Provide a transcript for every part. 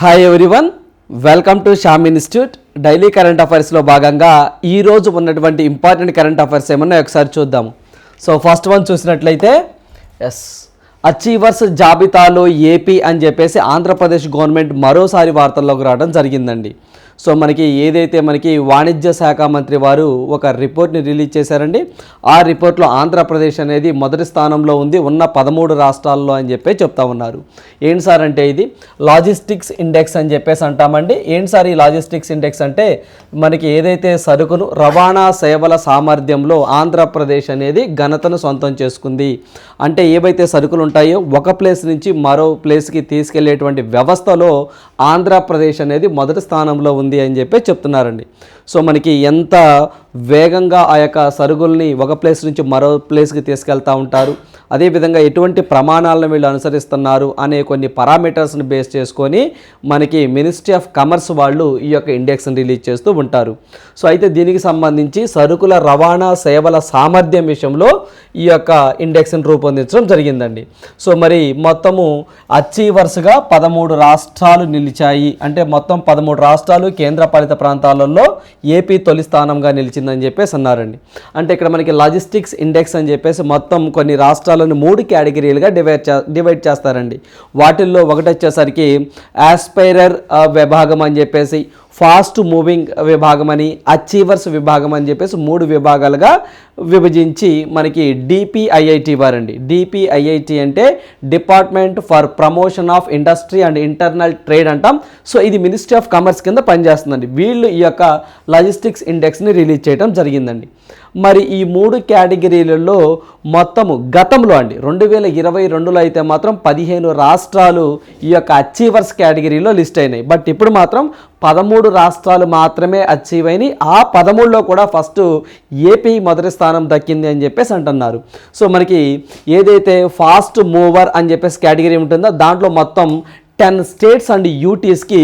Hi everyone welcome to Sham institute daily current అఫైర్స్లో భాగంగా ఈరోజు ఉన్నటువంటి ఇంపార్టెంట్ కరెంట్ అఫైర్స్ ఏమన్నా ఒకసారి చూద్దాము సో ఫస్ట్ వన్ చూసినట్లయితే ఎస్ అచీవర్స్ జాబితాలో ఏపీ అని చెప్పేసి ఆంధ్రప్రదేశ్ గవర్నమెంట్ మరోసారి వార్తల్లోకి రావడం జరిగిందండి. సో మనకి ఏదైతే మనకి వాణిజ్య శాఖ మంత్రి వారు ఒక రిపోర్ట్ని రిలీజ్ చేశారండి ఆ రిపోర్ట్లో ఆంధ్రప్రదేశ్ అనేది మొదటి స్థానంలో ఉంది ఉన్న పదమూడు రాష్ట్రాల్లో అని చెప్పి చెప్తా ఉన్నారు. ఏంటి సార్ అంటే ఇది? లాజిస్టిక్స్ ఇండెక్స్ అని చెప్పేసి అంటామండి. ఏంటి సార్ ఈ లాజిస్టిక్స్ ఇండెక్స్ అంటే? మనకి ఏదైతే సరుకును రవాణా సేవల సామర్థ్యంలో ఆంధ్రప్రదేశ్ అనేది ఘనతను సొంతం చేసుకుంది. అంటే ఏవైతే సరుకులు ఉంటాయో ఒక ప్లేస్ నుంచి మరో ప్లేస్కి తీసుకెళ్ళేటువంటి వ్యవస్థలో ఆంధ్రప్రదేశ్ అనేది మొదటి స్థానంలో ఉంది. అని చెప్పి చెప్తున్నారండి. సో మనకి ఎంత వేగంగా ఆ యొక్క సరుకుల్ని ఒక ప్లేస్ నుంచి మరో ప్లేస్కి తీసుకెళ్తూ ఉంటారు. అదేవిధంగా ఎటువంటి ప్రమాణాలను వీళ్ళు అనుసరిస్తున్నారు అనే కొన్ని పారామీటర్స్ని బేస్ చేసుకొని మనకి మినిస్ట్రీ ఆఫ్ కమర్స్ వాళ్ళు ఈ యొక్క ఇండెక్స్ని రిలీజ్ చేస్తూ ఉంటారు. సో అయితే దీనికి సంబంధించి సరుకుల రవాణా సేవల సామర్థ్యం విషయంలో ఈ యొక్క ఇండెక్స్ని రూపొందించడం జరిగిందండి. సో మరి మొత్తము అచ్చి వరుసగా పదమూడు రాష్ట్రాలు నిలిచాయి. అంటే మొత్తం పదమూడు రాష్ట్రాలు కేంద్రపాలిత ప్రాంతాలలో ఏపీ తొలి స్థానంగా నిలిచింది అని చెప్పేసి అన్నారండి. అంటే ఇక్కడ మనకి లాజిస్టిక్స్ ఇండెక్స్ అని చెప్పేసి మొత్తం కొన్ని రాష్ట్రాలను మూడు కేటగిరీలుగా డివైడ్ చే డివైడ్ చేస్తారండి. వాటిల్లో ఒకటి వచ్చేసరికి ఆస్పైరర్ విభాగం అని చెప్పేసి ఫాస్ట్ మూవింగ్ విభాగం అని అచీవర్స్ విభాగం అని చెప్పేసి మూడు విభాగాలుగా విభజించి మనకి డిపిఐఐటి వారండి. డిపిఐఐటి అంటే department for promotion of industry and internal trade అంటాం. సో ఇది మినిస్ట్రీ ఆఫ్ కామర్స్ కింద పనిచేస్తుందండి. వీళ్ళు ఈ యొక్క లాజిస్టిక్స్ ఇండెక్స్ని రిలీజ్ చేయడం జరిగిందండి. మరి ఈ మూడు కేటగిరీలలో మొత్తము గతంలో అండి రెండు వేల ఇరవై రెండులో అయితే మాత్రం పదిహేను రాష్ట్రాలు ఈ యొక్క అచీవర్స్ కేటగిరీలో లిస్ట్ అయినాయి. బట్ ఇప్పుడు మాత్రం పదమూడు రాష్ట్రాలు మాత్రమే అచీవ్ అయినాయి. ఆ పదమూడులో కూడా ఫస్ట్ ఏపీ మొదటి స్థానం దక్కింది అని చెప్పేసి అంటున్నారు. సో మనకి ఏదైతే ఫాస్ట్ మూవర్ అని చెప్పేసి కేటగిరీ ఉంటుందో దాంట్లో మొత్తం టెన్ స్టేట్స్ అండ్ యూటీస్కి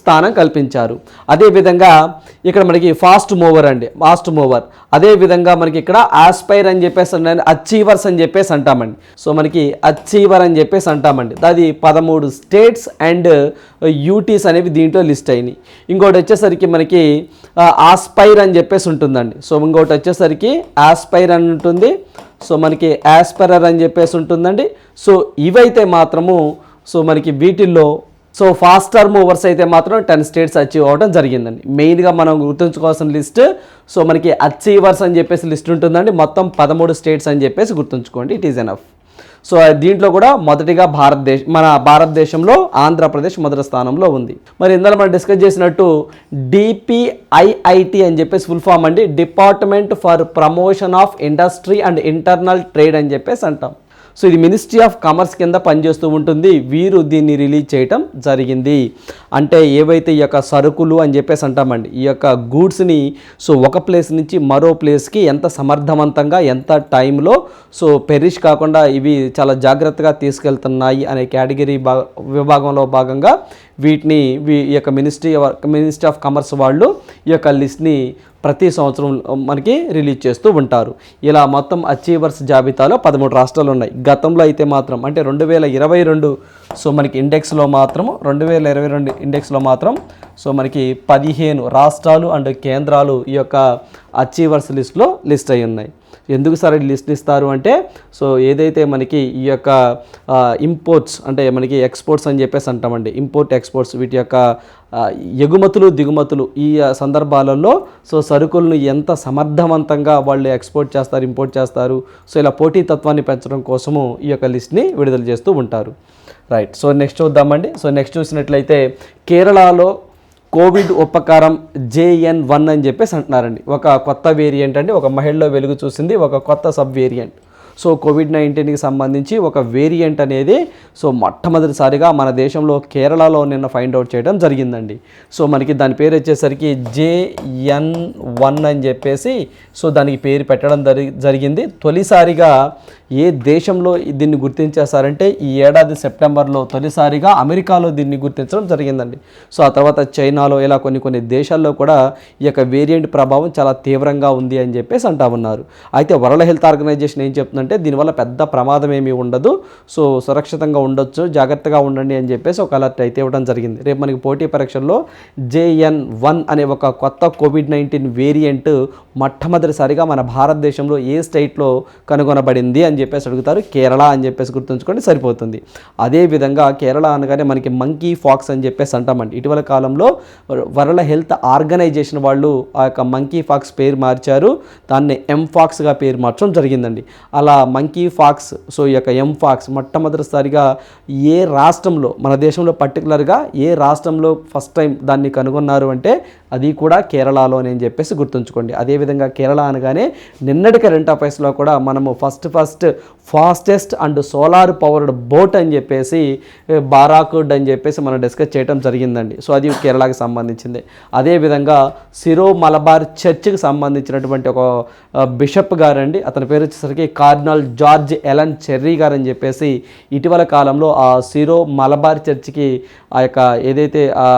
స్థానం కల్పించారు. అదేవిధంగా ఇక్కడ మనకి ఫాస్ట్ మూవర్ అండి. ఫాస్ట్ మూవర్ అదేవిధంగా మనకి ఇక్కడ ఆస్పైర్ అని చెప్పేసి అచీవర్స్ అని చెప్పేసి అంటామండి. సో మనకి అచీవర్ అని చెప్పేసి అంటామండి. అది పదమూడు స్టేట్స్ అండ్ యూటీస్ అనేవి దీంట్లో లిస్ట్ అయినాయి. ఇంకోటి వచ్చేసరికి మనకి uh, ఆస్పైర్ అని చెప్పేసి ఉంటుందండి. సో ఇంకోటి వచ్చేసరికి ఆస్పైర్ అని ఉంటుంది. సో మనకి యాస్పరర్ అని చెప్పేసి ఉంటుందండి. సో ఇవైతే మాత్రము సో మనకి వీటిల్లో సో ఫాస్టర్ మూవర్స్ అయితే మాత్రం టెన్ స్టేట్స్ అచీవ్ అవ్వడం జరిగిందండి. మెయిన్గా మనం గుర్తుంచుకోవాల్సిన లిస్ట్ సో మనకి అచీవర్స్ అని చెప్పేసి లిస్ట్ ఉంటుందండి. మొత్తం పదమూడు స్టేట్స్ అని చెప్పేసి గుర్తుంచుకోండి. ఇట్ ఈస్ ఎనఫ్ సో దీంట్లో కూడా మొదటిగా భారతదేశ మన భారతదేశంలో ఆంధ్రప్రదేశ్ మొదటి స్థానంలో ఉంది. మరి ఇందులో మనం డిస్కస్ చేసినట్టు డిపిఐఐటి అని చెప్పేసి ఫుల్ ఫామ్ అండి. Department for promotion of industry and internal trade అని చెప్పేసి అంటాం. సో ఇది మినిస్ట్రీ ఆఫ్ కామర్స్ కింద పనిచేస్తూ ఉంటుంది. వీరు దీన్ని రిలీజ్ చేయటం జరిగింది. అంటే ఏవైతే ఈ యొక్క సరుకులు అని చెప్పేసి అంటామండి ఈ యొక్క గూడ్స్ని సో ఒక ప్లేస్ నుంచి మరో ప్లేస్కి ఎంత సమర్థవంతంగా ఎంత టైంలో సో పెరిష్ కాకుండా ఇవి చాలా జాగ్రత్తగా తీసుకెళ్తున్నాయి అనే కేటగిరీ భా విభాగంలో భాగంగా వీటిని వీ ఈ యొక్క మినిస్ట్రీ మినిస్ట్రీ ఆఫ్ కామర్స్ వాళ్ళు ఈ యొక్క లిస్ట్ని ప్రతి సంవత్సరం మనకి రిలీజ్ చేస్తూ ఉంటారు. ఇలా మొత్తం అచీవర్స్ జాబితాలో పదమూడు రాష్ట్రాలు ఉన్నాయి. గతంలో అయితే మాత్రం అంటే రెండు వేల ఇరవై రెండు సో మనకి ఇండెక్స్లో మాత్రం రెండు వేల ఇరవై రెండు ఇండెక్స్లో మాత్రం సో మనకి పదిహేను రాష్ట్రాలు అండ్ కేంద్రాలు ఈ యొక్క అచీవర్స్ లిస్ట్లో లిస్ట్ అయి ఉన్నాయి. ఎందుకు సార్ లిస్ట్ ఇస్తారు అంటే సో ఏదైతే మనకి ఈ యొక్క ఇంపోర్ట్స్ అంటే మనకి ఎక్స్పోర్ట్స్ అని చెప్పేసి అంటామండి. ఇంపోర్ట్ ఎక్స్పోర్ట్స్ వీటి యొక్క ఎగుమతులు దిగుమతులు ఈ సందర్భాలలో సో సరుకులను ఎంత సమర్థవంతంగా వాళ్ళు ఎక్స్పోర్ట్ చేస్తారు ఇంపోర్ట్ చేస్తారు సో ఇలా పోటీతత్వాన్ని పెంచడం కోసము ఈ యొక్క లిస్ట్ని విడుదల చేస్తూ ఉంటారు. రైట్ సో నెక్స్ట్ చూద్దామండి. సో నెక్స్ట్ చూసినట్లయితే కేరళలో కోవిడ్ ఉపకారం జేఎన్ వన్ అని చెప్పేసి అంటున్నారండి. ఒక కొత్త వేరియంట్ అండి. ఒక మహిళలో వెలుగు చూసింది. ఒక కొత్త సబ్ వేరియంట్ సో కోవిడ్ నైన్టీన్కి సంబంధించి ఒక వేరియంట్ అనేది సో మొట్టమొదటిసారిగా మన దేశంలో కేరళలో నిన్న ఫైండ్ అవుట్ చేయడం జరిగిందండి. సో మనకి దాని పేరు వచ్చేసరికి జేఎన్ వన్ అని చెప్పేసి సో దానికి పేరు పెట్టడం జరి జరిగింది. తొలిసారిగా ఏ దేశంలో దీన్ని గుర్తించేశారంటే ఈ ఏడాది సెప్టెంబర్లో తొలిసారిగా అమెరికాలో దీన్ని గుర్తించడం జరిగిందండి. సో ఆ తర్వాత చైనాలో ఇలా కొన్ని కొన్ని దేశాల్లో కూడా ఈ యొక్క వేరియంట్ ప్రభావం చాలా తీవ్రంగా ఉంది అని చెప్పేసి అంటా ఉన్నారు. అయితే వరల్డ్ హెల్త్ ఆర్గనైజేషన్ ఏం చెప్తుందంటే జరుగుతుందంటే దీనివల్ల పెద్ద ప్రమాదం ఏమీ ఉండదు. సో సురక్షితంగా ఉండొచ్చు జాగ్రత్తగా ఉండండి అని చెప్పేసి ఒక అలర్ట్ అయితే ఇవ్వడం జరిగింది. రేపు మనకి పోటీ పరీక్షల్లో జేఎన్ వన్ అనే ఒక కొత్త కోవిడ్ నైన్టీన్ వేరియంట్ మొట్టమొదటిసారిగా మన భారతదేశంలో ఏ స్టేట్లో కనుగొనబడింది అని చెప్పేసి అడుగుతారు. కేరళ అని చెప్పేసి గుర్తుంచుకోండి సరిపోతుంది. అదేవిధంగా కేరళ అనగానే మనకి మంకీ ఫాక్స్ అని చెప్పేసి అంటామండి. ఇటీవల కాలంలో వరల్డ్ హెల్త్ ఆర్గనైజేషన్ వాళ్ళు ఆ యొక్క మంకీ ఫాక్స్ పేరు మార్చారు. దాన్ని ఎంఫాక్స్గా పేరు మార్చడం జరిగిందండి. అలా మంకీ ఫాక్స్ సో ఈ యొక్క ఎం ఫాక్స్ మొట్టమొదటిసారిగా ఏ రాష్ట్రంలో మన దేశంలో పర్టికులర్గా ఏ రాష్ట్రంలో ఫస్ట్ టైం దాన్ని కనుగొన్నారు అంటే అది కూడా కేరళలో అని చెప్పేసి గుర్తుంచుకోండి. అదేవిధంగా కేరళ అనగానే నిన్నటి కరెంట్ అఫైర్స్లో కూడా మనము first first fastest and solar powered boat అని చెప్పేసి బారాకుడ్ అని చెప్పేసి మనం డిస్కస్ చేయడం జరిగిందండి. సో అది కేరళకి సంబంధించింది. అదేవిధంగా సిరో మలబార్ చర్చ్కి సంబంధించినటువంటి ఒక బిషప్ గారండి. అతని పేరు వచ్చేసరికి కార్నల్ జార్జ్ ఎలన్ చెర్రీ గారు అని చెప్పేసి ఇటీవల కాలంలో ఆ సిరో మలబార్ చర్చ్కి ఆ యొక్క ఏదైతే ఆ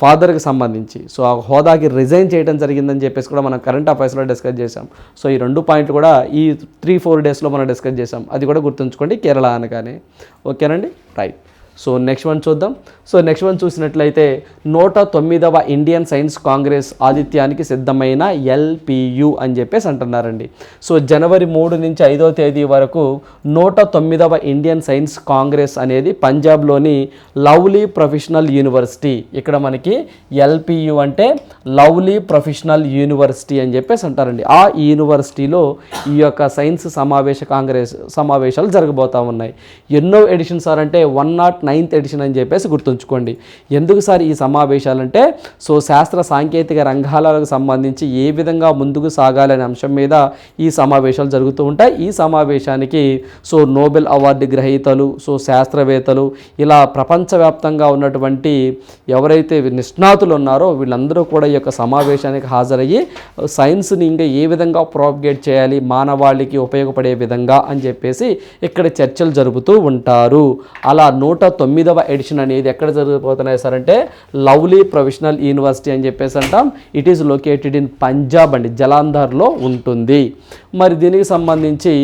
ఫాదర్కి సంబంధించి. సో ఆ హోదాకి రిజైన్ చేయడం జరిగిందని చెప్పేసి కూడా మనం కరెంట్ అఫైర్స్లో డిస్కస్ చేసాం సో ఈ రెండు పాయింట్లు కూడా ఈ త్రీ ఫోర్ డేస్లో మనం డిస్కస్ చేసాం అది కూడా గుర్తుంచుకోండి కేరళ అనగానే. ఓకేనండి? రైట్. సో నెక్స్ట్ వన్ చూద్దాం. సో నెక్స్ట్ వన్ చూసినట్లయితే నూట తొమ్మిదవ ఇండియన్ సైన్స్ కాంగ్రెస్ ఆదిత్యానికి సిద్ధమైన ఎల్పియు అని చెప్పేసి అంటున్నారండి. సో జనవరి మూడు నుంచి ఐదవ తేదీ వరకు నూట తొమ్మిదవ ఇండియన్ సైన్స్ కాంగ్రెస్ అనేది పంజాబ్లోని లవ్లీ ప్రొఫెషనల్ యూనివర్సిటీ. ఇక్కడ మనకి ఎల్పియు అంటే లవ్లీ ప్రొఫెషనల్ యూనివర్సిటీ అని చెప్పేసి అంటారండి. ఆ యూనివర్సిటీలో ఈ యొక్క సైన్స్ సమావేశ కాంగ్రెస్ సమావేశాలు జరగబోతా ఉన్నాయి. ఎన్నో ఎడిషన్స్ సార్ అంటే వన్ నాట్ నైన్త్ ఎడిషన్ అని చెప్పేసి గుర్తుంచుకోండి. ఎందుకు సార్ ఈ సమావేశాలంటే సో శాస్త్ర సాంకేతిక రంగాలకు సంబంధించి ఏ విధంగా ముందుకు సాగాలనే అంశం మీద ఈ సమావేశాలు జరుగుతూ ఉంటాయి. ఈ సమావేశానికి సో నోబెల్ అవార్డు గ్రహీతలు సో శాస్త్రవేత్తలు ఇలా ప్రపంచవ్యాప్తంగా ఉన్నటువంటి ఎవరైతే నిష్ణాతులు ఉన్నారో వీళ్ళందరూ కూడా ఈ యొక్క సమావేశానికి హాజరయ్యి సైన్స్ని ఇంకా ఏ విధంగా ప్రాపగేట్ చేయాలి మానవాళికి ఉపయోగపడే విధంగా అని చెప్పేసి ఇక్కడ చర్చలు జరుపుతూ ఉంటారు. అలా నూట తొమ్మిదవ ఎడిషన్ అనేది ఎక్కడ జరిగిపోతున్నాయి సార్ అంటే లవ్లీ ప్రొఫెషనల్ యూనివర్సిటీ అని చెప్పేసి అంటాం. It is located in Punjab అండి జలాంధర్లో ఉంటుంది. మరి దీనికి సంబంధించి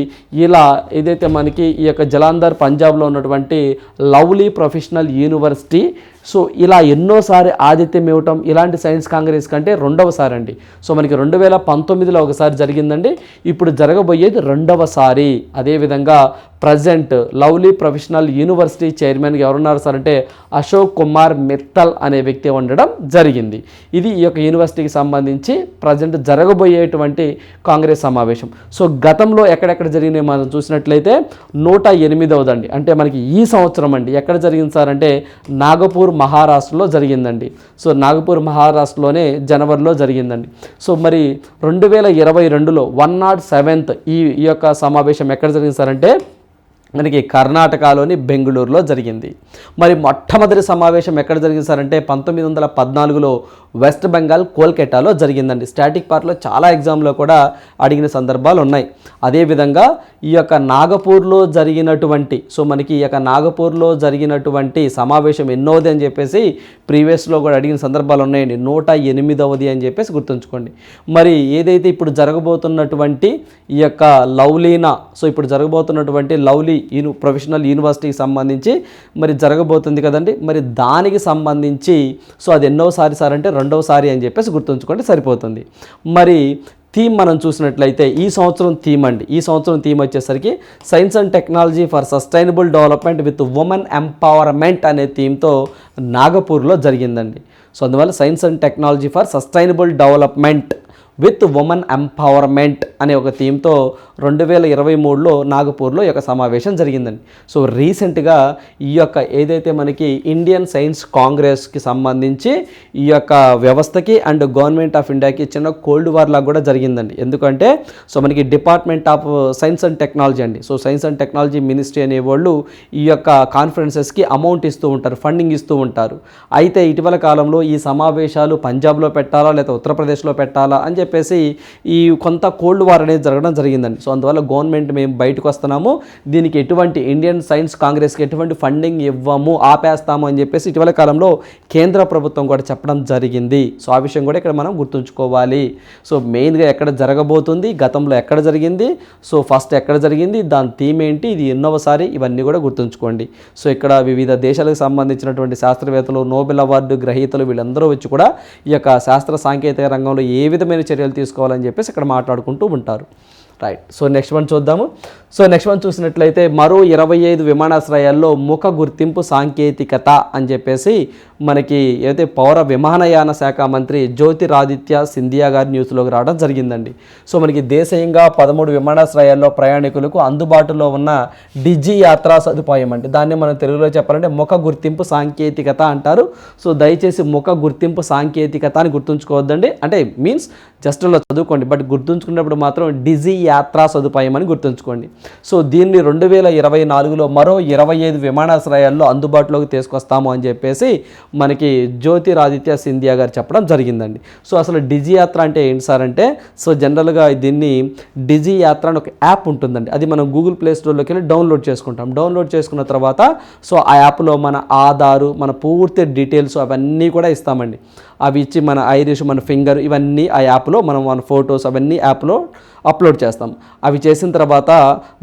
ఇలా ఏదైతే మనకి ఈ యొక్క జలాంధర్ పంజాబ్లో ఉన్నటువంటి లవ్లీ ప్రొఫెషనల్ యూనివర్సిటీ సో ఇలా ఎన్నోసారి ఆదిత్యం ఇవ్వటం ఇలాంటి సైన్స్ కాంగ్రెస్ కంటే రెండవసారి అండి సో మనకి రెండు వేల పంతొమ్మిదిలో ఒకసారి జరిగిందండి. ఇప్పుడు జరగబోయేది రెండవసారి. అదేవిధంగా ప్రజెంట్ లవ్లీ ప్రొఫెషనల్ యూనివర్సిటీ చైర్మన్గా ఎవరున్నారు సార్ అంటే అశోక్ కుమార్ మిత్తల్ అనే వ్యక్తి ఉండడం జరిగింది. ఇది ఈ యొక్క యూనివర్సిటీకి సంబంధించి ప్రజెంట్ జరగబోయేటువంటి కాంగ్రెస్ సమావేశం. సో గతంలో ఎక్కడెక్కడ జరిగినాయి మనం చూసినట్లయితే నూట ఎనిమిదవదండి. అంటే మనకి ఈ సంవత్సరం అండి. ఎక్కడ జరిగింది సార్ అంటే నాగపూర్ మహారాష్ట్రలో జరిగిందండి. సో నాగపూర్ మహారాష్ట్రలోనే జనవరిలో జరిగిందండి. సో మరి రెండు వేల ఇరవై రెండులో వన్ నాట్ సెవెంత్ ఈ ఈ యొక్క సమావేశం ఎక్కడ జరిగింది సార్ అంటే మనకి కర్ణాటకలోని బెంగళూరులో జరిగింది. మరి మొట్టమొదటి సమావేశం ఎక్కడ జరిగింది సార్ అంటే పంతొమ్మిది వందల పద్నాలుగులో వెస్ట్ బెంగాల్ కోల్కటాలో జరిగిందండి. స్టాటిక్ పార్ట్లో చాలా ఎగ్జామ్లో కూడా అడిగిన సందర్భాలు ఉన్నాయి. అదేవిధంగా ఈ యొక్క నాగపూర్లో జరిగినటువంటి సో మనకి ఈ యొక్క నాగపూర్లో జరిగినటువంటి సమావేశం ఎన్నోది అని చెప్పేసి ప్రీవియస్లో కూడా అడిగిన సందర్భాలు ఉన్నాయండి. నూట ఎనిమిదవది అని చెప్పేసి గుర్తుంచుకోండి. మరి ఏదైతే ఇప్పుడు జరగబోతున్నటువంటి ఈ యొక్క లవ్లీనా సో ఇప్పుడు జరగబోతున్నటువంటి లవ్లీ యూని ప్రొఫెషనల్ యూనివర్సిటీకి సంబంధించి మరి జరగబోతుంది కదండి. మరి దానికి సంబంధించి సో అది ఎన్నోసారి సార్ అంటే రెండవసారి అని చెప్పేసి గుర్తుంచుకోండి సరిపోతుంది. మరి థీమ్ మనం చూసినట్లయితే ఈ సంవత్సరం థీమ్ అండి. ఈ సంవత్సరం థీమ్ వచ్చేసరికి science and technology for sustainable development with women empowerment అనే థీమ్తో నాగపూర్లో జరిగిందండి. సో అందువల్ల science and technology for sustainable development with women empowerment అనే ఒక థీమ్తో రెండు వేల ఇరవై మూడులో నాగపూర్లో ఈ యొక్క సమావేశం జరిగిందండి. సో రీసెంట్గా ఈ యొక్క ఏదైతే మనకి ఇండియన్ సైన్స్ కాంగ్రెస్కి సంబంధించి ఈ యొక్క వ్యవస్థకి అండ్ గవర్నమెంట్ ఆఫ్ ఇండియాకి చిన్న కోల్డ్ వార్ లాగా కూడా జరిగిందండి. ఎందుకంటే సో మనకి department of science and technology అండి. So science and technology ministry అనే వాళ్ళు ఈ యొక్క కాన్ఫరెన్సెస్కి అమౌంట్ ఇస్తూ ఉంటారు ఫండింగ్ ఇస్తూ ఉంటారు. అయితే ఇటీవల కాలంలో ఈ సమావేశాలు పంజాబ్లో పెట్టాలా లేదా ఉత్తరప్రదేశ్లో పెట్టాలా అని చెప్పి చెప్పేసి ఈ కొంత కోల్డ్ వార్ అనేది జరగడం జరిగిందండి. సో అందువల్ల గవర్నమెంట్ మేము బయటకు వస్తున్నాము. దీనికి ఎటువంటి ఇండియన్ సైన్స్ కాంగ్రెస్కి ఎటువంటి ఫండింగ్ ఇవ్వము ఆపేస్తాము అని చెప్పేసి ఇటీవల కాలంలో కేంద్ర ప్రభుత్వం కూడా చెప్పడం జరిగింది. సో ఆ విషయం కూడా ఇక్కడ మనం గుర్తుంచుకోవాలి. సో మెయిన్గా ఎక్కడ జరగబోతుంది గతంలో ఎక్కడ జరిగింది సో ఫస్ట్ ఎక్కడ జరిగింది దాని థీమ్ ఏంటి ఇది ఎన్నోసారి ఇవన్నీ కూడా గుర్తుంచుకోండి. సో ఇక్కడ వివిధ దేశాలకు సంబంధించినటువంటి శాస్త్రవేత్తలు నోబెల్ అవార్డు గ్రహీతలు వీళ్ళందరూ వచ్చి కూడా ఈ యొక్క శాస్త్ర సాంకేతిక రంగంలో ఏ విధమైన చర్య చర్యలు తీసుకోవాలని చెప్పేసి ఇక్కడ మాట్లాడుకుంటూ ఉంటారు. రైట్ సో నెక్స్ట్ వన్ చూద్దాము. సో నెక్స్ట్ వన్ చూసినట్లయితే మరో ఇరవై ఐదు విమానాశ్రయాల్లో ముఖ గుర్తింపు సాంకేతికత అని చెప్పేసి మనకి ఏదైతే పౌర విమానయాన శాఖ మంత్రి జ్యోతిరాదిత్య సింధియా గారి న్యూస్లోకి రావడం జరిగిందండి. సో మనకి దేశీయంగా పదమూడు విమానాశ్రయాల్లో ప్రయాణికులకు అందుబాటులో ఉన్న డిజి యాత్రా సదుపాయం అంటే దాన్ని మనం తెలుగులో చెప్పాలంటే ముఖ గుర్తింపు సాంకేతికత అంటారు. సో దయచేసి ముఖ గుర్తింపు సాంకేతికత అని గుర్తుంచుకోవద్దండి. అంటే మీన్స్ జస్ట్ అలా చదువుకోండి. బట్ గుర్తుంచుకున్నప్పుడు మాత్రం డిజీ యాత్రా సదుపాయం అని గుర్తుంచుకోండి. సో దీన్ని రెండు వేల ఇరవై నాలుగులో మరో ఇరవై ఐదు విమానాశ్రయాల్లో అందుబాటులోకి తీసుకొస్తాము అని చెప్పేసి మనకి జ్యోతిరాదిత్య సింధియా గారు చెప్పడం జరిగిందండి. సో అసలు డిజీ యాత్ర అంటే ఏంటి సార్ అంటే సో జనరల్గా దీన్ని డిజీ యాత్ర అని ఒక యాప్ ఉంటుందండి. అది మనం గూగుల్ ప్లే స్టోర్లోకి వెళ్ళి డౌన్లోడ్ చేసుకుంటాం. డౌన్లోడ్ చేసుకున్న తర్వాత సో ఆ యాప్లో మన ఆధారు మన పూర్తి డీటెయిల్స్ అవన్నీ కూడా ఇస్తామండి. అవి ఇచ్చి మన ఐరిష్ మన ఫింగర్ ఇవన్నీ ఆ యాప్లో మనం మన ఫొటోస్ అవన్నీ యాప్లో అప్లోడ్ చేస్తాం. అవి చేసిన తర్వాత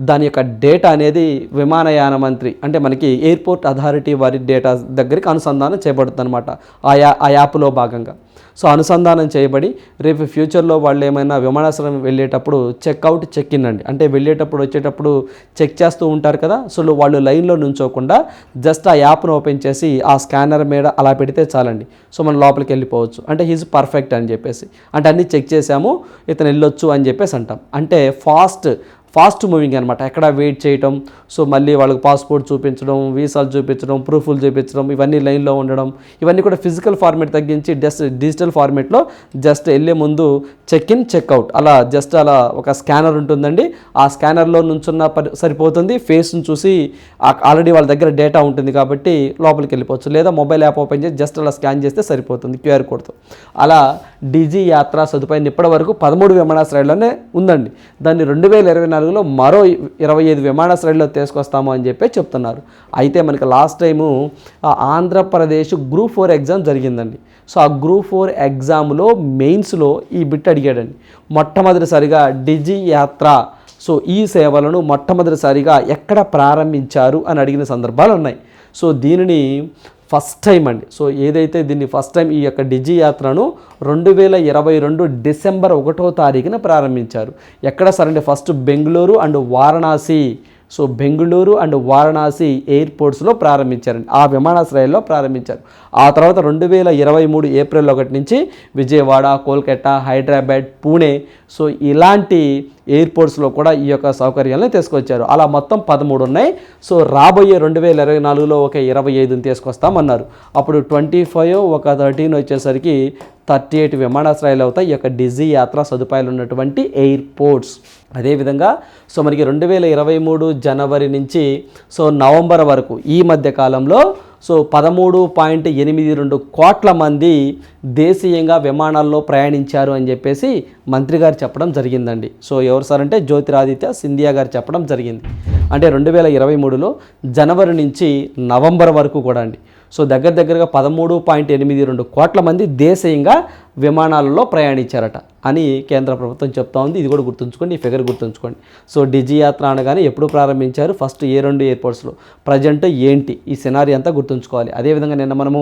దాని యొక్క డేటా అనేది విమానయాన మంత్రి అంటే మనకి ఎయిర్పోర్ట్ అథారిటీ వారి డేటా దగ్గరికి అనుసంధానం చేయబడుతుంది అనమాట ఆ యా ఆ యాప్లో భాగంగా. సో అనుసంధానం చేయబడి రేపు ఫ్యూచర్లో వాళ్ళు ఏమైనా విమానాశ్రయం వెళ్ళేటప్పుడు చెక్అవుట్ చెక్ ఇన్ అండి. అంటే వెళ్ళేటప్పుడు వచ్చేటప్పుడు చెక్ చేస్తూ ఉంటారు కదా సో వాళ్ళు లైన్లో నుంచోకుండా జస్ట్ ఆ యాప్ను ఓపెన్ చేసి ఆ స్కానర్ మీద అలా పెడితే చాలండి. సో మనం లోపలికి వెళ్ళిపోవచ్చు. అంటే హీజ్ పర్ఫెక్ట్ అని చెప్పేసి. అంటే అన్నీ చెక్ చేసాము ఇతను వెళ్ళొచ్చు అని చెప్పేసి అంటాం. అంటే ఫాస్ట్ ఫాస్ట్ మూవింగ్ అనమాట ఎక్కడ వెయిట్ చేయటం సో మళ్ళీ వాళ్ళకి పాస్పోర్ట్ చూపించడం వీసాలు చూపించడం ప్రూఫ్లు చూపించడం ఇవన్నీ లైన్లో ఉండడం ఇవన్నీ కూడా ఫిజికల్ ఫార్మేట్ తగ్గించి జస్ట్ డిజిటల్ ఫార్మేట్లో జస్ట్ వెళ్ళే ముందు చెక్ ఇన్ చెక్అవుట్ అలా జస్ట్ అలా ఒక స్కానర్ ఉంటుందండి. ఆ స్కానర్లో నుంచున్న పరి సరిపోతుంది. ఫేస్ని చూసి ఆల్రెడీ వాళ్ళ దగ్గర డేటా ఉంటుంది కాబట్టి లోపలికి వెళ్ళిపోవచ్చు. లేదా మొబైల్ యాప్ ఓపెన్ చేసి జస్ట్ అలా స్కాన్ చేస్తే సరిపోతుంది క్యూఆర్ కోడ్తో. అలా డిజీ యాత్ర సదుపాయం ఇప్పటి వరకు పదమూడు విమానాశ్రయాల్లోనే ఉందండి. దాన్ని రెండు వేల ఇరవై నాలుగులో మరో ఇరవై ఐదు విమానాశ్రయాల్లో తీసుకొస్తాము అని చెప్పి చెప్తున్నారు. అయితే మనకి last time Andhra Pradesh group four exam జరిగిందండి. సో ఆ గ్రూప్ ఫోర్ ఎగ్జామ్లో మెయిన్స్లో ఈ బిట్ అడిగాడండి. మొట్టమొదటిసారిగా డిజి యాత్ర. సో ఈ సేవలను మొట్టమొదటిసారిగా ఎక్కడ ప్రారంభించారు అని అడిగిన సందర్భాలు ఉన్నాయి. సో దీనిని ఫస్ట్ టైం అండి. సో ఏదైతే దీన్ని ఫస్ట్ టైం ఈ యొక్క డిజి యాత్రను రెండు వేల ఇరవై రెండు డిసెంబర్ ఒకటో తారీఖున ప్రారంభించారు. ఎక్కడ సరే అంటే first Bengaluru and Varanasi. So Bengaluru and Varanasi ఎయిర్పోర్ట్స్లో ప్రారంభించారండి. ఆ విమానాశ్రయాల్లో ప్రారంభించారు. ఆ తర్వాత రెండు వేల ఇరవై మూడు ఏప్రిల్ ఒకటి నుంచి విజయవాడ కోల్కట్టా హైదరాబాద్ పూణే. సో ఇలాంటి ఎయిర్పోర్ట్స్లో కూడా ఈ యొక్క సౌకర్యాలను తీసుకొచ్చారు. అలా మొత్తం పదమూడు ఉన్నాయి. సో రాబోయే రెండు వేల ఇరవై నాలుగులో ఒక ఇరవై ఐదుని తీసుకొస్తామన్నారు. అప్పుడు ట్వంటీ ఫైవ్ ఒక థర్టీన్ వచ్చేసరికి థర్టీ ఎయిట్ విమానాశ్రయాలు అవుతాయి. ఈ యొక్క డిజీ యాత్ర సదుపాయాలు ఉన్నటువంటి ఎయిర్పోర్ట్స్. అదేవిధంగా సో మనకి రెండు వేల ఇరవై మూడు జనవరి నుంచి సో నవంబర్ వరకు ఈ మధ్య కాలంలో సో పదమూడు పాయింట్ ఎనిమిది రెండు కోట్ల మంది దేశీయంగా విమానాల్లో ప్రయాణించారు అని చెప్పేసి మంత్రి గారు చెప్పడం జరిగిందండి. సో ఎవరు సార్ అంటే జ్యోతిరాదిత్య సింధియా గారు చెప్పడం జరిగింది. అంటే రెండు వేల ఇరవై మూడులో జనవరి నుంచి నవంబర్ వరకు కూడా అండి. సో దగ్గర దగ్గరగా పదమూడు పాయింట్ ఎనిమిది రెండు కోట్ల మంది దేశీయంగా విమానాలలో ప్రయాణించారట. అని కేంద్ర ప్రభుత్వం చెప్తా ఉంది. ఇది కూడా గుర్తుంచుకోండి ఈ ఫిగర్ గుర్తుంచుకోండి. సో డిజి యాత్ర అనగానే ఎప్పుడు ప్రారంభించారు? ఫస్ట్ ఏ రెండు ఎయిర్పోర్ట్స్లో. ప్రజెంట్ ఏంటి? ఈ సినారీ అంతా గుర్తుంచుకోవాలి. అదేవిధంగా నిన్న మనము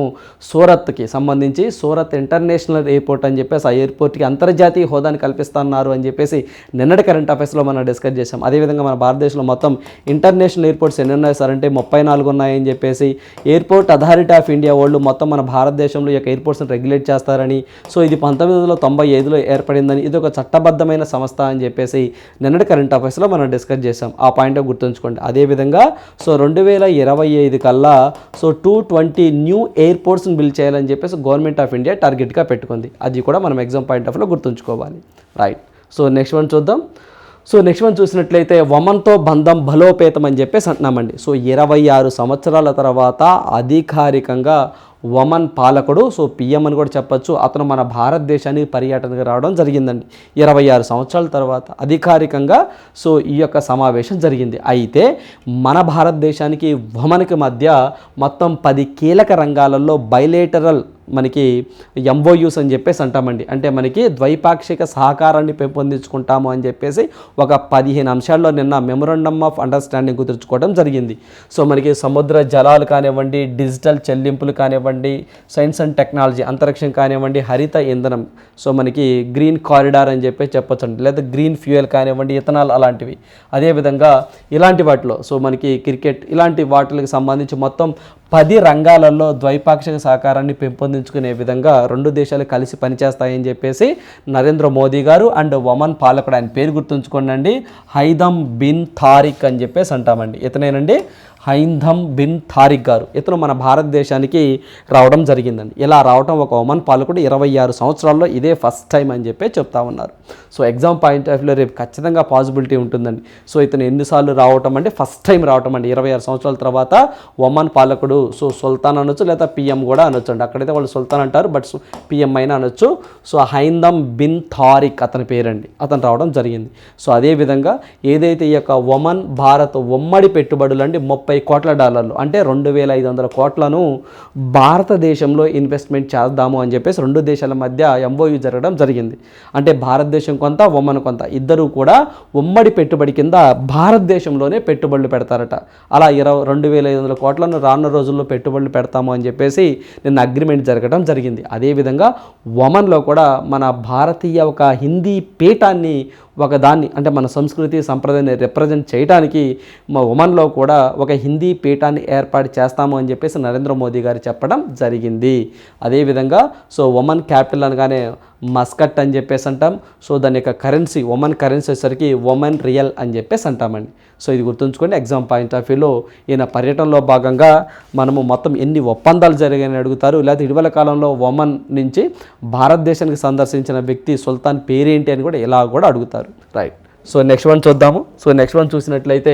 సూరత్కి సంబంధించి సూరత్ ఇంటర్నేషనల్ ఎయిర్పోర్ట్ అని చెప్పేసి ఆ ఎయిర్పోర్ట్కి అంతర్జాతీయ హోదాని కల్పిస్తున్నారు అని చెప్పేసి నిన్నటి కరెంట్ అఫైర్స్లో మనం డిస్కస్ చేశాం. అదేవిధంగా మన భారతదేశంలో మొత్తం ఇంటర్నేషనల్ ఎయిర్పోర్ట్స్ ఎన్ని ఉన్నాయి సార్ అంటే ముప్పై నాలుగు ఉన్నాయని చెప్పేసి ఎయిర్పోర్ట్ అథారిటీ ఆఫ్ ఇండియా వాళ్ళు మొత్తం మన భారతదేశంలో ఈ యొక్క ఎయిర్పోర్ట్స్ని రెగ్యులేట్ చేస్తారని. సో ఇది పంతొమ్మిది వందల తొంభై ఐదులో ఏర్పడిందని ఇది ఒక చట్టబద్ధమైన సంస్థ అని చెప్పేసి నిన్నటి కరెంట్ అఫైర్స్లో మనం డిస్కస్ చేసాం ఆ పాయింట్ గుర్తుంచుకోండి. అదేవిధంగా సో రెండు వేల ఇరవై ఐదు కల్లా సో టూ ట్వంటీ న్యూ ఎయిర్పోర్ట్స్ని బిల్డ్ చేయాలని చెప్పేసి గవర్నమెంట్ ఆఫ్ ఇండియా టార్గెట్గా పెట్టుకుంది. అది కూడా మనం ఎగ్జామ్ పాయింట్ ఆఫ్లో గుర్తుంచుకోవాలి. రైట్. సో నెక్స్ట్ వన్ చూద్దాం. సో నెక్స్ట్ వన్ చూసినట్లయితే వమన్తో బంధం బలోపేతం అని చెప్పేసి అంటున్నామండి. సో ఇరవై ఆరు సంవత్సరాల తర్వాత అధికారికంగా ఒమన్ పాలకుడు సో పిఎం అని కూడా చెప్పొచ్చు. అతను మన భారతదేశానికి పర్యటనకు రావడం జరిగిందండి. ఇరవై ఆరు సంవత్సరాల తర్వాత అధికారికంగా సో ఈ యొక్క సమావేశం జరిగింది. అయితే మన భారతదేశానికి ఒమన్కి మధ్య మొత్తం పది కీలక రంగాలలో బైలేటరల్ మనకి ఎంఓయూస్ అని చెప్పేసి అంటామండి. అంటే మనకి ద్వైపాక్షిక సహకారాన్ని పెంపొందించుకుంటాము అని చెప్పేసి ఒక పదిహేను అంశాల్లో నిన్న మెమొరండమ్ ఆఫ్ అండర్స్టాండింగ్ కుదుర్చుకోవడం జరిగింది. సో మనకి సముద్ర జలాలు కానివ్వండి డిజిటల్ చెల్లింపులు కానివ్వండి సైన్స్ అండ్ టెక్నాలజీ అంతరిక్షం కానివ్వండి హరిత ఇంధనం. సో మనకి గ్రీన్ కారిడార్ అని చెప్పి చెప్పొచ్చండి. లేదా గ్రీన్ ఫ్యూయల్ కానివ్వండి ఇథనాల్ అలాంటివి. అదేవిధంగా ఇలాంటి వాటిలో సో మనకి క్రికెట్ ఇలాంటి వాటికి సంబంధించి మొత్తం పది రంగాలలో ద్వైపాక్షిక సహకారాన్ని పెంపొందించుకునే విధంగా రెండు దేశాలు కలిసి పనిచేస్తాయని చెప్పేసి నరేంద్ర మోదీ గారు అండ్ ఒమన్ పాలకుడు ఆయన పేరు గుర్తుంచుకోండి హైదమ్ బిన్ థారిక్ అని చెప్పేసి అంటామండి. ఇతనేనండి? హైందమ్ బిన్ థారిక్ గారు. ఇతను మన భారతదేశానికి రావడం జరిగిందండి. ఇలా రావడం ఒక ఒమన్ పాలకుడు ఇరవై ఆరు సంవత్సరాల్లో ఇదే ఫస్ట్ టైం అని చెప్పి చెప్తా ఉన్నారు. సో ఎగ్జామ్ పాయింట్ ఆఫ్ వ్యూలో రేపు ఖచ్చితంగా పాసిబిలిటీ ఉంటుందండి. సో ఇతను ఎన్నిసార్లు రావటం అంటే ఫస్ట్ టైం రావటం అండి. ఇరవై ఆరు సంవత్సరాల తర్వాత ఒమన్ పాలకుడు సో సుల్తాన్ అనొచ్చు లేదా పిఎం కూడా అనొచ్చు అండి. అక్కడైతే వాళ్ళు సుల్తాన్ అంటారు బట్ పిఎం అయినా అనొచ్చు. సో హైందమ్ బిన్ థారిక్ అతని పేరండి. అతను రావడం జరిగింది. సో అదేవిధంగా ఏదైతే ఈ యొక్క ఒమన్ భారత్ ఉమ్మడి పెట్టుబడులు అండి ముప్పై కోట్ల డాలర్లు. అంటే రెండు వేల ఐదు వందల కోట్లను భారతదేశంలో ఇన్వెస్ట్మెంట్ చేద్దాము అని చెప్పేసి రెండు దేశాల మధ్య ఎంఓయూ జరగడం జరిగింది. అంటే భారతదేశం కొంత ఒమ్మను కొంత. ఇద్దరూ కూడా ఉమ్మడి పెట్టుబడి కింద భారతదేశంలోనే పెట్టుబడులు పెడతారట. అలా ఇరవై రెండు వేల ఐదు వందల కోట్లను రానున్న రోజుల్లో పెట్టుబడులు పెడతాము అని చెప్పేసి నిన్న అగ్రిమెంట్ జరగడం జరిగింది. అదేవిధంగా ఒమన్లో కూడా మన భారతీయ ఒక హిందీ పీఠాన్ని ఒక దాన్ని అంటే మన సంస్కృతి సంప్రదాయాన్ని రిప్రజెంట్ చేయడానికి మా ఉమన్లో కూడా ఒక హిందీ పీఠాన్ని ఏర్పాటు చేస్తాము అని చెప్పేసి నరేంద్ర మోదీ గారు చెప్పడం జరిగింది. అదేవిధంగా సో ఉమన్ క్యాపిటల్ అనగానే మస్కట్ అని చెప్పేసి అంటాం. సో దాని యొక్క కరెన్సీ ఒమన్ కరెన్సీ వచ్చేసరికి ఒమన్ రియల్ అని చెప్పేసి అంటామండి. సో ఇది గుర్తుంచుకోండి. ఎగ్జామ్ పాయింట్ ఆఫ్ వ్యూలో ఈయన పర్యటనలో భాగంగా మనము మొత్తం ఎన్ని ఒప్పందాలు జరిగాయని అడుగుతారు. లేకపోతే ఇటీవల కాలంలో ఒమన్ నుంచి భారతదేశానికి సందర్శించిన వ్యక్తి సుల్తాన్ పేరేంటి అని కూడా ఇలా కూడా అడుగుతారు. రైట్ సో నెక్స్ట్ వన్ చూద్దాము. సో నెక్స్ట్ వన్ చూసినట్లయితే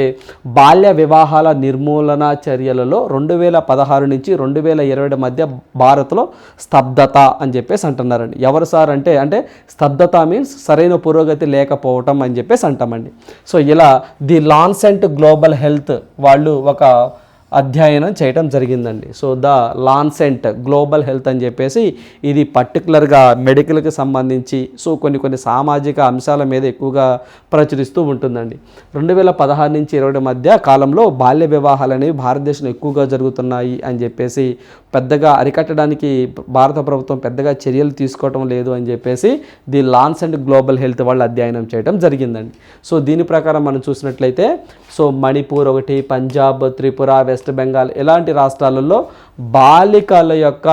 బాల్య వివాహాల నిర్మూలన చర్యలలో రెండు వేల పదహారు నుంచి రెండు వేల ఇరవై మధ్య భారత్లో స్తబ్దత అని చెప్పేసి అంటున్నారండి. ఎవరు సార్ అంటే అంటే స్తబ్దత మీన్స్ సరైన పురోగతి లేకపోవటం అని చెప్పేసి అంటామండి. సో ఇలా ది లాన్సెంట్ గ్లోబల్ హెల్త్ వాళ్ళు ఒక అధ్యయనం చేయటం జరిగిందండి. So the Lancet global health అని చెప్పేసి ఇది పర్టికులర్గా మెడికల్కి సంబంధించి సో కొన్ని కొన్ని సామాజిక అంశాల మీద ఎక్కువగా ప్రచురిస్తూ ఉంటుందండి. రెండు వేల పదహారు నుంచి ఇరవై మధ్య కాలంలో బాల్య వివాహాలు అనేవి భారతదేశంలో ఎక్కువగా జరుగుతున్నాయి అని చెప్పేసి పెద్దగా అరికట్టడానికి భారత ప్రభుత్వం పెద్దగా చర్యలు తీసుకోవటం లేదు అని చెప్పేసి the Lancet global health వాళ్ళు అధ్యయనం చేయడం జరిగిందండి. సో దీని ప్రకారం మనం చూసినట్లయితే సో మణిపూర్ ఒకటి పంజాబ్ త్రిపుర వెస్ట్ వెస్ట్ బెంగాల్ ఇలాంటి రాష్ట్రాలలో బాలికల యొక్క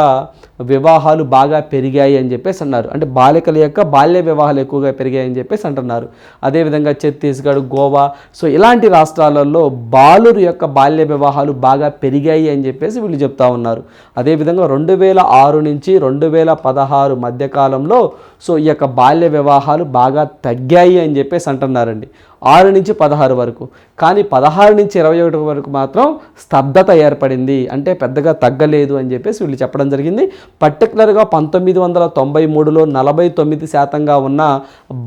వివాహాలు బాగా పెరిగాయి అని చెప్పేసి అన్నారు. అంటే బాలికల యొక్క బాల్య వివాహాలు ఎక్కువగా పెరిగాయి అని చెప్పేసి అంటున్నారు. అదేవిధంగా ఛత్తీస్గఢ్ గోవా సో ఇలాంటి రాష్ట్రాలలో బాలురు యొక్క బాల్య వివాహాలు బాగా పెరిగాయి అని చెప్పేసి వీళ్ళు చెప్తా ఉన్నారు. అదేవిధంగా రెండు వేల ఆరు నుంచి రెండు వేల పదహారు మధ్యకాలంలో సో ఈ యొక్క బాల్య వివాహాలు బాగా తగ్గాయి అని చెప్పేసి అంటున్నారండి. ఆరు నుంచి పదహారు వరకు. కానీ పదహారు నుంచి ఇరవై ఒకటి వరకు మాత్రం స్తబ్దత ఏర్పడింది. అంటే పెద్దగా తగ్గలేదు అని చెప్పేసి వీళ్ళు చెప్పడం జరిగింది. పర్టికులర్గా పంతొమ్మిది వందల తొంభై మూడులో నలభై తొమ్మిది శాతంగా ఉన్న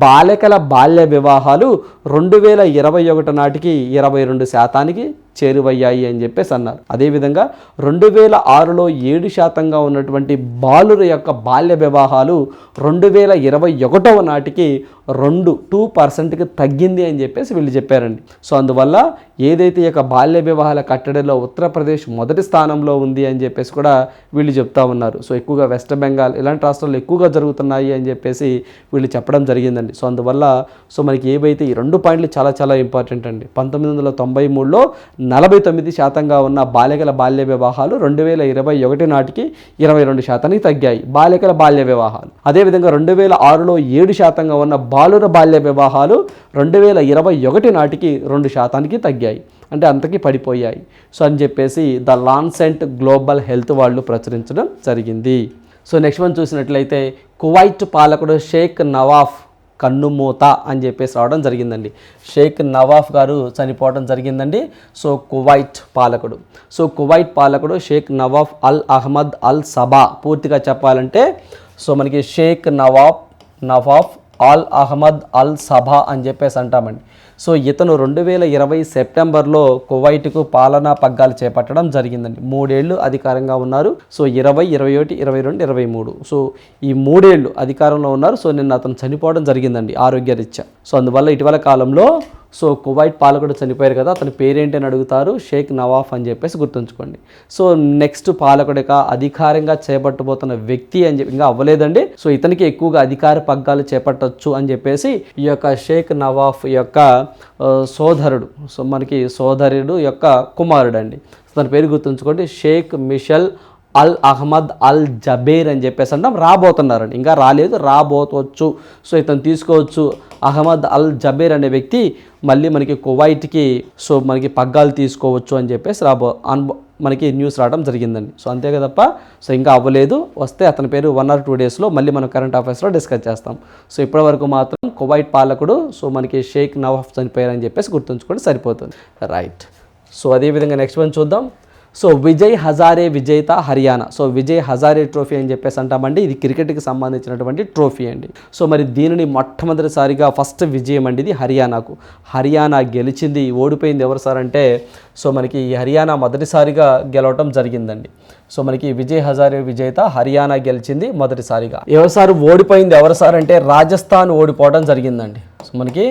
బాలికల బాల్య వివాహాలు రెండు వేల ఇరవై ఒకటి నాటికి ఇరవై రెండు శాతానికి చేరువయ్యాయి అని చెప్పేసి అన్నారు. అదేవిధంగా రెండు వేల ఆరులో ఏడు శాతంగా ఉన్నటువంటి బాలుర యొక్క బాల్య వివాహాలు రెండు వేల ఇరవై ఒకటవ నాటికి రెండు టూ పర్సెంట్కి తగ్గింది అని చెప్పేసి వీళ్ళు చెప్పారండి. సో అందువల్ల ఏదైతే ఈ యొక్క బాల్య వివాహాల కట్టడిలో ఉత్తరప్రదేశ్ మొదటి స్థానంలో ఉంది అని చెప్పేసి కూడా వీళ్ళు చెప్తా ఉన్నారు. సో ఎక్కువగా వెస్ట్ బెంగాల్ ఇలాంటి రాష్ట్రాల్లో ఎక్కువగా జరుగుతున్నాయి అని చెప్పేసి వీళ్ళు చెప్పడం జరిగిందండి. సో అందువల్ల సో మనకి ఏవైతే ఈ రెండు పాయింట్లు చాలా చాలా ఇంపార్టెంట్ అండి. పంతొమ్మిది వందల తొంభై మూడులో నలభై తొమ్మిది శాతంగా ఉన్న బాలికల బాల్య వివాహాలు రెండు వేల ఇరవై ఒకటి నాటికి ఇరవై రెండు శాతానికి తగ్గాయి. బాలికల బాల్య వివాహాలు. అదేవిధంగా రెండు వేల ఆరులో ఏడు శాతంగా ఉన్న బాలుర బాల్య వివాహాలు రెండు వేల ఇరవై ఒకటి నాటికి రెండు శాతానికి తగ్గాయి. అంటే అంతకి పడిపోయాయి. సో అని చెప్పేసి ద లాన్సెంట్ గ్లోబల్ హెల్త్ వాళ్ళు ప్రచురించడం జరిగింది. సో నెక్స్ట్ వన్ చూసినట్లయితే కువైట్ పాలకుడు షేక్ నవాఫ్ కన్నుమూత అని చెప్పేసి రావడం జరిగిందండి. షేక్ నవాఫ్ గారు చనిపోవడం జరిగిందండి. సో కువైట్ పాలకుడు. సో కువైట్ పాలకుడు Sheikh Nawaf Al Ahmad Al Sabah పూర్తిగా చెప్పాలంటే సో మనకి Sheikh Nawaf Nawaf Al Ahmad Al Sabah అని చెప్పేసి అంటామండి. సో ఇతను రెండు వేల ఇరవై సెప్టెంబర్లో కువైట్కు పాలనా పగ్గాలు చేపట్టడం జరిగిందండి. మూడేళ్ళు అధికారంగా ఉన్నారు. సో ఇరవై ఇరవై ఒకటి ఇరవై రెండు ఇరవై మూడు. సో ఈ మూడేళ్ళు అధికారంలో ఉన్నారు. సో నిన్న అతను చనిపోవడం జరిగిందండి ఆరోగ్యరీత్యా. సో అందువల్ల ఇటీవల కాలంలో సో కువైట్ పాలకుడు చనిపోయారు కదా అతని పేరేంటి అని అడుగుతారు షేక్ నవాఫ్ అని చెప్పేసి గుర్తుంచుకోండి. సో నెక్స్ట్ పాలకుడిక అధికారంగా చేపట్టబోతున్న వ్యక్తి అని చెప్పి ఇంకా అవ్వలేదండి. సో ఇతనికి ఎక్కువగా అధికార పగ్గాలు చేపట్టచ్చు అని చెప్పేసి ఈ యొక్క షేక్ నవాఫ్ యొక్క సోదరుడు సో మనకి సోదరుడు యొక్క కుమారుడు అండి తన పేరు గుర్తుంచుకోండి Sheikh Mishal Al Ahmad Al Jaber అని చెప్పేసి అంటాం. రాబోతున్నారండి. ఇంకా రాలేదు రాబోతవచ్చు సో ఇతను తీసుకోవచ్చు అహ్మద్ అల్ జబేర్ అనే వ్యక్తి మళ్ళీ మనకి కువైట్కి సో మనకి పగ్గాలు తీసుకోవచ్చు అని చెప్పేసి రాబో అన్ మనకి న్యూస్ రావడం జరిగిందండి. సో అంతే తప్ప సో ఇంకా అవ్వలేదు. వస్తే అతని పేరు వన్ ఆర్ టూ డేస్లో మళ్ళీ మనం కరెంట్ అఫైర్స్లో డిస్కస్ చేస్తాం. సో ఇప్పటి వరకు మాత్రం కువైట్ పాలకుడు సో మనకి షేక్ నవాఫ్ చనిపోయారని చెప్పేసి గుర్తుంచుకోండి సరిపోతుంది. రైట్. సో అదేవిధంగా నెక్స్ట్ వన్ చూద్దాం. సో విజయ్ హజారే విజేత హర్యానా. సో విజయ్ హజారే ట్రోఫీ అని చెప్పేసి అంటామండి. ఇది క్రికెట్కి సంబంధించినటువంటి ట్రోఫీ అండి. సో మరి దీనిని మొట్టమొదటిసారిగా ఫస్ట్ విజయం అండి ఇది హర్యానాకు. హర్యానా గెలిచింది ఓడిపోయింది ఎవరు సార్ అంటే సో మనకి ఈ హర్యానా మొదటిసారిగా గెలవటం జరిగిందండి. సో మనకి విజయ్ హజారే విజేత హర్యానా గెలిచింది మొదటిసారిగా. ఎవరు సార్ ఓడిపోయింది ఎవరు సార్ అంటే రాజస్థాన్ ఓడిపోవడం జరిగిందండి. సో మనకి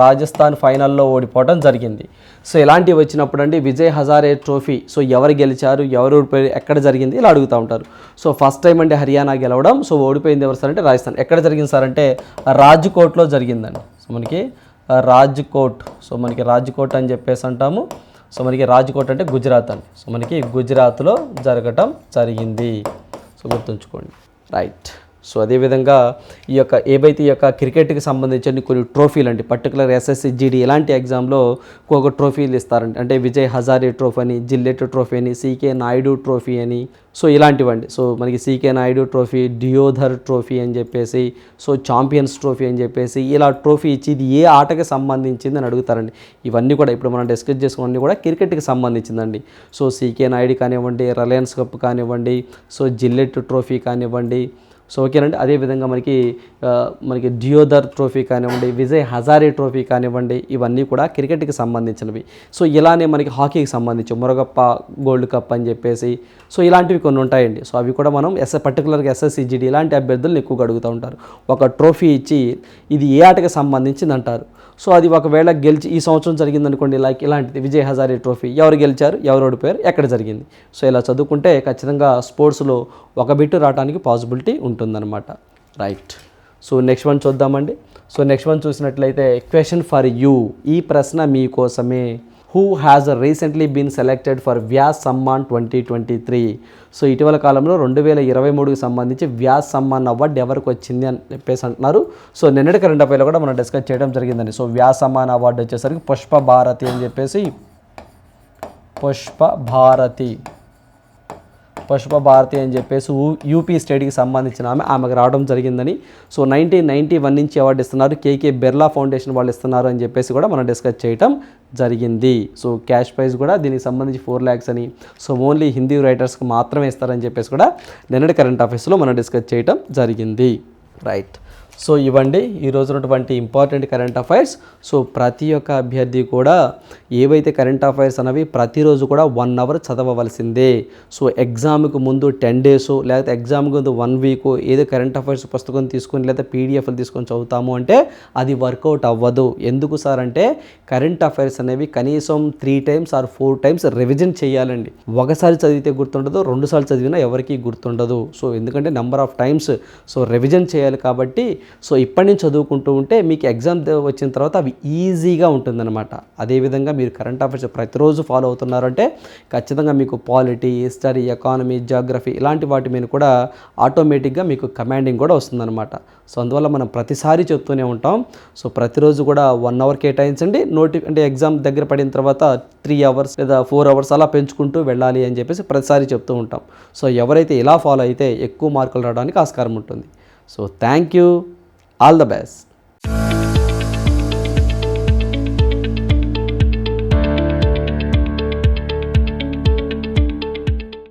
రాజస్థాన్ ఫైనల్లో ఓడిపోవడం జరిగింది. సో ఇలాంటివి వచ్చినప్పుడు అండి విజయ్ హజారే ట్రోఫీ సో ఎవరు గెలిచారు ఎవరు ఓడిపోయారు ఎక్కడ జరిగింది ఇలా అడుగుతూ ఉంటారు. సో ఫస్ట్ టైం అంటే హర్యానా గెలవడం సో ఓడిపోయింది ఎవరు సార్ అంటే రాజస్థాన్. ఎక్కడ జరిగింది సార్ అంటే రాజ్కోట్లో జరిగిందండి. సో మనకి రాజ్కోట్ సో మనకి రాజ్కోట్ అని చెప్పేసి అంటాము. సో మనకి రాజ్కోట్ అంటే గుజరాత్ అండి. సో మనకి గుజరాత్లో జరగటం జరిగింది. సో గుర్తుంచుకోండి. రైట్. సో అదేవిధంగా ఈ యొక్క ఏవైతే ఈ యొక్క క్రికెట్కి సంబంధించిన కొన్ని ట్రోఫీలు అండి పర్టికులర్ ఎస్ఎస్సి జీడీ ఇలాంటి ఎగ్జామ్లో ఒక్కొక్క ట్రోఫీలు ఇస్తారండి అంటే విజయ్ హజారే ట్రోఫీ అని జిల్లెట్ ట్రోఫీ అని సీకే నాయుడు ట్రోఫీ అని. సో ఇలాంటివండి. సో మనకి CK Naidu trophy Deodhar trophy అని చెప్పేసి సో ఛాంపియన్స్ ట్రోఫీ అని చెప్పేసి ఇలా ట్రోఫీ ఇచ్చి ఇది ఏ ఆటకి సంబంధించింది అని అడుగుతారండి. ఇవన్నీ కూడా ఇప్పుడు మనం డిస్కస్ చేసుకున్నవన్నీ కూడా క్రికెట్కి సంబంధించిందండి. సో సీకే నాయుడు కానివ్వండి రిలయన్స్ కప్ కానివ్వండి సో జిల్లెట్ ట్రోఫీ కానివ్వండి సో ఓకేనండి. అదేవిధంగా మనకి మనకి డియోదర్ ట్రోఫీ కానివ్వండి విజయ్ హజారే ట్రోఫీ కానివ్వండి ఇవన్నీ కూడా క్రికెట్కి సంబంధించినవి. సో ఇలానే మనకి హాకీకి సంబంధించి మురగప్ప గోల్డ్ కప్ అని చెప్పేసి సో ఇలాంటివి కొన్ని ఉంటాయండి. సో అవి కూడా మనం ఎస్ పర్టికులర్గా ఎస్ఎస్సిజిడి ఇలాంటి అభ్యర్థులను ఎక్కువగా అడుగుతూ ఉంటారు. ఒక ట్రోఫీ ఇచ్చి ఇది ఏ ఆటకి సంబంధించింది అంటారు సో అది ఒకవేళ గెలిచి ఈ సంవత్సరం జరిగింది అనుకోండి లైక్ ఇలాంటిది విజయ్ హజారే ట్రోఫీ ఎవరు గెలిచారు ఎవరు ఓడిపోయారు ఎక్కడ జరిగింది? సో ఇలా చదువుకుంటే ఖచ్చితంగా స్పోర్ట్స్లో ఒక బిట్టు రావడానికి పాసిబిలిటీ ఉంటుందన్నమాట. రైట్ సో నెక్స్ట్ వన్ చూద్దామండి. సో నెక్స్ట్ వన్ చూసినట్లయితే క్వశ్చన్ ఫర్ యూ ఈ ప్రశ్న మీకోసమే who has recently been selected for Vyas Samman twenty twenty three so ఇటీవల కాలంలో రెండు వేల ఇరవై మూడుకి సంబంధించి వ్యాస్ సమ్మాన్ అవార్డు ఎవరికి వచ్చింది అని చెప్పేసి అంటున్నారు. సో నిన్నటి కరెంట్ అఫైర్లో కూడా మనం డిస్కస్ చేయడం జరిగిందండి. సో వ్యాస్ సమ్మాన్ అవార్డు వచ్చేసరికి పుష్ప భారతి అని చెప్పేసి పుష్ప భారతి. పుష్ప భారతి అని చెప్పేసి యూపీ స్టేట్కి సంబంధించిన ఆమె ఆమెకు రావడం జరిగిందని. సో నైన్టీన్ నైన్టీ వన్ నుంచి అవార్డు ఇస్తున్నారు? కేకే బిర్లా ఫౌండేషన్ వాళ్ళు ఇస్తున్నారు అని చెప్పేసి కూడా మనం డిస్కస్ చేయటం జరిగింది. సో క్యాష్ ప్రైజ్ కూడా దీనికి సంబంధించి ఫోర్ ల్యాక్స్ అని సో ఓన్లీ హిందీ రైటర్స్కి మాత్రమే ఇస్తారని చెప్పేసి కూడా నిన్నటి కరెంట్ అఫైర్స్లో మనం డిస్కస్ చేయటం జరిగింది. రైట్. సో ఇవ్వండి. ఈ ఉన్నటువంటి ఇంపార్టెంట్ కరెంట్ అఫైర్స్ సో ప్రతి ఒక్క అభ్యర్థి కూడా ఏవైతే కరెంట్ అఫైర్స్ అనేవి ప్రతిరోజు కూడా వన్ అవర్ చదవవలసిందే. సో ఎగ్జామ్కి ముందు టెన్ డేస్ లేకపోతే ఎగ్జామ్కి ముందు వన్ వీక్ ఏదో కరెంట్ అఫైర్స్ పుస్తకం తీసుకొని లేదా పీడిఎఫ్లు తీసుకొని చదువుతాము అంటే అది వర్కౌట్ అవ్వదు. ఎందుకు సార్ అంటే కరెంట్ అఫైర్స్ అనేవి కనీసం three times or four times revision చేయాలండి. ఒకసారి చదివితే గుర్తుండదు రెండుసార్లు చదివినా ఎవరికీ గుర్తుండదు. సో ఎందుకంటే number of times so revision చేయాలి కాబట్టి సో ఇప్పటి నుంచి చదువుకుంటూ ఉంటే మీకు ఎగ్జామ్ వచ్చిన తర్వాత అవి ఈజీగా ఉంటుందన్నమాట. అదేవిధంగా మీరు కరెంట్ అఫైర్స్ ప్రతిరోజు ఫాలో అవుతున్నారంటే ఖచ్చితంగా మీకు పాలిటీ హిస్టరీ ఎకానమీ జాగ్రఫీ ఇలాంటి వాటి మీద కూడా ఆటోమేటిక్గా మీకు కమాండింగ్ కూడా వస్తుందన్నమాట. సో అందువల్ల మనం ప్రతిసారి చెప్తూనే ఉంటాం. సో ప్రతిరోజు కూడా వన్ అవర్ కేటాయించండి. నోటి అంటే ఎగ్జామ్ దగ్గర పడిన తర్వాత త్రీ అవర్స్ లేదా ఫోర్ అవర్స్ అలా పెంచుకుంటూ వెళ్ళాలి అని చెప్పేసి ప్రతిసారి చెప్తూ ఉంటాం. సో ఎవరైతే ఇలా ఫాలో అయితే ఎక్కువ మార్కులు రావడానికి ఆస్కారం ఉంటుంది. So thank you. All the best